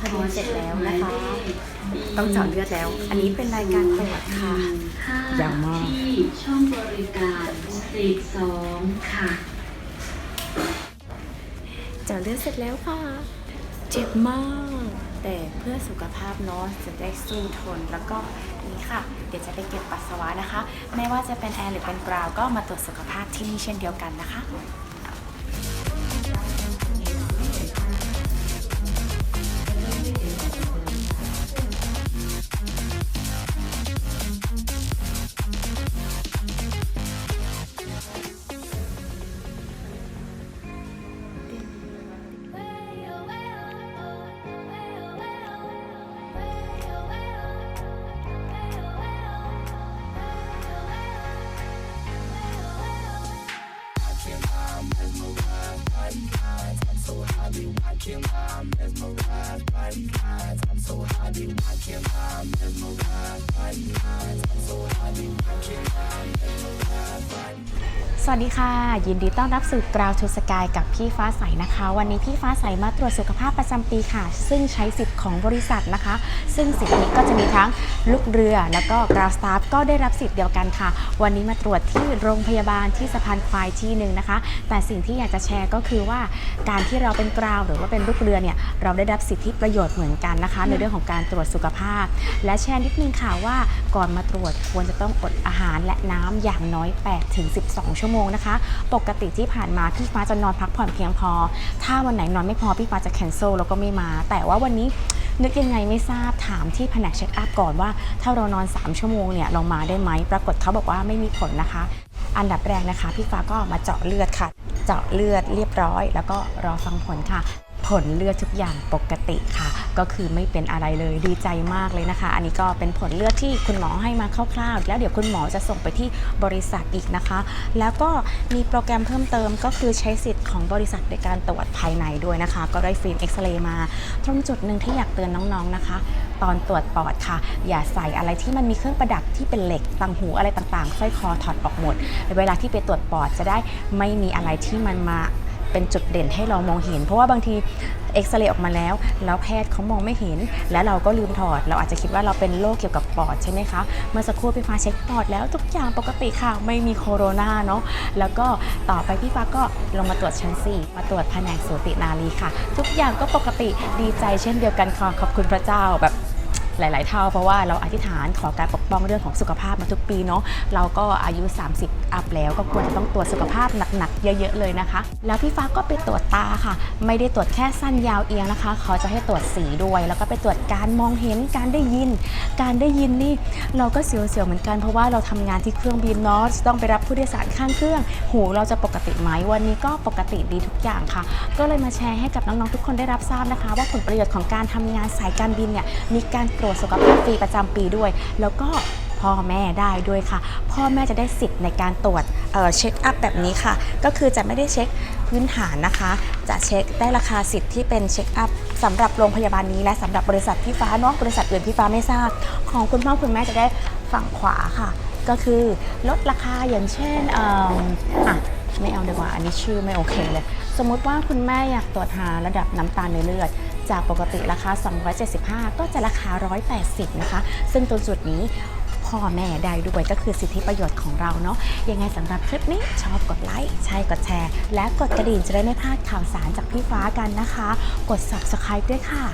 ทะเบียนเสร็จแล้วนะคะ ต้องเจาะเลือดแล้ว อันนี้เป็นรายการตรวจค่ะยาวมากที่ช่องบริการสตรีทสองค่ะ เจาะเลือดเสร็จแล้วค่ะ เจ็บมาก แต่เพื่อสุขภาพเนาะจะได้สู้ทนแล้วก็นี่ค่ะ เดี๋ยวจะไปเก็บปัสสาวะนะคะ ไม่ว่าจะเป็นแอร์หรือเป็นกราวก็มาตรวจสุขภาพที่นี่เช่นเดียวกันนะคะ eyes. I'm so happy, why can't by? สวัสดีค่ะ ยินดีต้อนรับสู่ Ground to Sky กับพี่ฟ้าใสนะคะ วันนี้พี่ฟ้าใสมาตรวจสุขภาพประจำปีค่ะ ซึ่งใช้สิทธิ์ของบริษัทนะคะ ซึ่งสิทธิ์นี้ก็จะมีทั้งลูกเรือแล้วก็ Ground Staff ก็ได้รับสิทธิ์เดียวกันค่ะ วันนี้มาตรวจที่โรงพยาบาลที่สะพานควายที่หนึ่งนะคะ แต่สิ่งที่อยากจะแชร์ก็คือว่าการที่เราเป็นกราวหรือว่าเป็นลูกเรือเนี่ยเราได้รับสิทธิประโยชน์เหมือนกันนะคะ ในเรื่องของการตรวจสุขภาพ และแชร์นิดนึงค่ะว่าก่อนมาตรวจควรจะต้องอดอาหารและน้ำอย่างน้อย8ถึง12 ชั่วโมงนะคะ ปกติที่ผ่านมาพี่ฟ้าจะนอนพักผ่อนเพียงพอ ถ้าวันไหนนอนไม่พอพี่ฟ้าจะ cancel แล้วก็ไม่มา แต่ว่าวันนี้นึกยังไงไม่ทราบถามที่แผนกเช็คอัพก่อนว่า ถ้าเรานอน 3 ชั่วโมงเนี่ยเรามาได้ไหม ปรากฏเขาบอกว่าไม่มีผลนะคะ อันดับแรกนะคะ พี่ฟ้าก็มาเจาะเลือดค่ะ เจาะเลือดเรียบร้อย แล้วก็รอฟังผลค่ะ ผลเลือดทุกอย่างปกติค่ะ ก็คือไม่เป็นอะไรเลยดีใจมากเลยนะคะ อันนี้ก็เป็นผลเลือดที่คุณหมอให้มาคร่าวๆ แล้วเดี๋ยวคุณหมอจะส่งไปที่บริษัทอีกนะคะ แล้วก็มีโปรแกรมเพิ่มเติมก็คือใช้สิทธิ์ของบริษัทในการตรวจภายในด้วยนะคะ ก็ได้ฟิล์มเอ็กซเรย์มา ตรงจุดหนึ่งที่อยากเตือนน้องๆนะคะ ตอนตรวจปอดค่ะ อย่าใส่อะไรที่มันมีเครื่องประดับที่เป็นเหล็กตังหูอะไรต่างๆสร้อยคอถอดออกหมด เวลาที่ไปตรวจปอดจะได้ไม่มีอะไรที่มันมา เป็นจุดเด่นให้เรามองเห็น เพราะว่าบางทีเอ็กซเรย์ออกมาแล้ว แล้วแพทย์เขามองไม่เห็น แล้วเราก็ลืมถอด เราอาจจะคิดว่าเราเป็นโรคเกี่ยวกับปอดใช่ไหมคะ เมื่อสักครู่พี่ฟ้าเช็คปอดแล้วทุกอย่างปกติค่ะ ไม่มีโคโรนาเนาะ แล้วก็ต่อไปพี่ฟ้าก็ลงมาตรวจชั้น 4 มาตรวจแผนกสูตินารีค่ะ ทุกอย่างก็ปกติดีใจเช่นเดียวกันค่ะขอบคุณพระเจ้าแบบ หลาย ๆ เท่า เพราะว่าเราอธิษฐานขอการปกป้องเรื่องของสุขภาพมาทุกปีเนาะเราก็อายุ 30 อัพแล้วก็ควรจะต้องตรวจสุขภาพหนัก ๆ เยอะ ๆ เลยนะคะ แล้วพี่ฟ้าก็ไปตรวจตาค่ะ ไม่ได้ตรวจแค่สั้นยาวเอียงนะคะ เขาจะให้ตรวจสีด้วย แล้วก็ไปตรวจการมองเห็นการได้ยิน การได้ยินนี่เราก็เสียว ๆ เหมือนกันเพราะว่าเราทำงานที่เครื่องบินเนาะต้องไปรับผู้โดยสารข้างเครื่อง หูเราจะปกติไหมวันนี้ก็ปกติดีทุกอย่างค่ะ ก็เลยมาแชร์ให้กับน้อง ๆ ทุกคนได้รับทราบนะคะ ว่าผลประโยชน์ของการทำงานสายการบินเนี่ยมีการตรวจสุขภาพฟรีประจำปีด้วย แล้วก็พ่อแม่ได้ด้วยค่ะ พ่อแม่จะได้สิทธิ์ในการตรวจเเช็คอัพแบบนี้ค่ะ ก็คือจะไม่ได้เช็คพื้นฐานนะคะ จะเช็คได้ราคาสิทธิ์ที่เป็นเช็คอัพสำหรับโรงพยาบาลนี้ และสำหรับบริษัทพี่ฟ้าเนาะบริษัทอื่นพี่ฟ้าไม่ทราบ ของคุณพ่อคุณแม่จะได้ฝั่งขวาค่ะ ก็คือลดราคาอย่างเช่นอะไม่เอาดีกว่าอันนี้ชื่อไม่โอเคเลย สมมุติว่าคุณแม่อยากตรวจหาระดับน้ำตาลในเลือด จากปกติราคา 275 ก็จะราคา 180 นะคะ ซึ่งตรงจุดนี้พ่อแม่ได้ด้วยก็คือสิทธิประโยชน์ของเราเนาะยังไงสำหรับคลิปนี้ชอบกดไลค์ใช่กดแชร์ และกดกระดิ่งจะได้ไม่พลาดข่าวสารจากพี่ฟ้ากันนะคะ กด subscribe ด้วยค่ะ